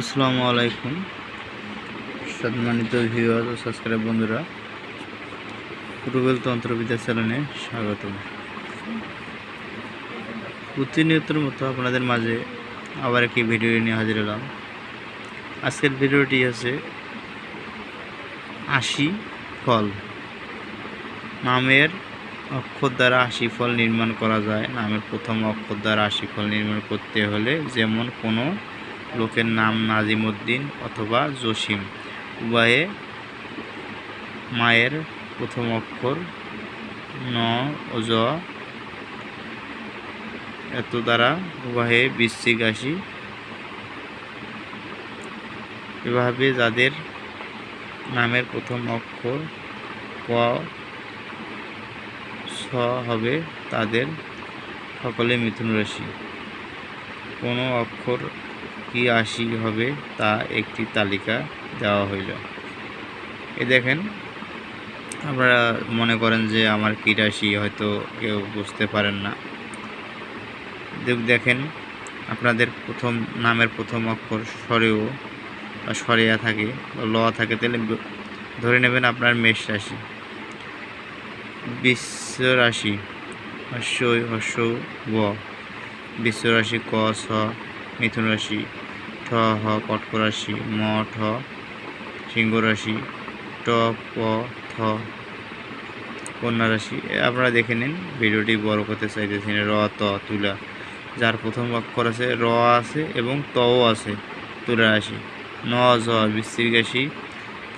আসসালামু আলাইকুম। সম্মানিত ভিউয়ার ও সাবস্ক্রাইব বন্ধুরা রুবেল তন্ত্রবিদ্যা চ্যানেলে স্বাগত প্রতিনিয়তের মতো আপনাদের মাঝে আবার একটি ভিডিও নিয়ে হাজির হলাম। আজকের ভিডিওটি আছে আশি ফল। নামের অক্ষর দ্বারা আশি ফল নির্মাণ করা যায়। নামের প্রথম অক্ষর দ্বারা আশি ফল নির্মাণ করতে হলে যেমন কোনো লোকের নাম নাজিমুদ্দিন অথবা জসিম। উভয়ে মায়ের প্রথম অক্ষর ন ও জ। এত দ্বারা উভয়ে বৃশ্চিক আসি এভাবে যাদের নামের প্রথম অক্ষর ক ছ হবে, তাদের সকলে মিথুন রাশি। কোনো অক্ষর কি আশি হবে তা একটি তালিকা দেওয়া হইল। এ দেখেন, আপনারা মনে করেন যে আমার কি রাশি হয়তো কেউ বুঝতে পারেন না। দেখ- দেখেন, আপনাদের প্রথম, নামের প্রথম অক্ষর স্বরেও বা সরেয়া থাকে বা ল থাকে, তাহলে ধরে নেবেন আপনার মেষ রাশি। বিশ্ব রাশি হস্য হস্য ব বিশ্ব রাশি ক ছ মিথুন রাশি ঠ, হ কটক রাশি ম, ঠ সিংহ রাশি ট, প, থ কন্যা রাশি আপনারা দেখে নিন, ভিডিওটি বড় করতে চাইতেছেন র, ত, তুলা। যার প্রথম অক্ষর আছে, র আছে এবং তও আছে তুলা রাশি ন, জ বৃশ্চিক রাশি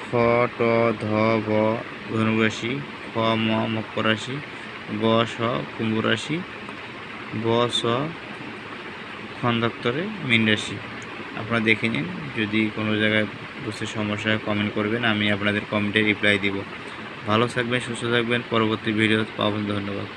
খ, ট, ধ ভ ধনু রাশি খ, ম মকর রাশি গ, স কুম্ভ রাশি ব, স খন্দক্তরে মিন রাশি। আপনারা দেখে নিন, যদি কোনো জায়গায় বুঝতে সমস্যা হয় কমেন্ট করবেন, আমি আপনাদের কমেন্টে রিপ্লাই দিব। ভালো থাকবেন, সুস্থ থাকবেন, পরবর্তী ভিডিও পাবেন ধন্যবাদ।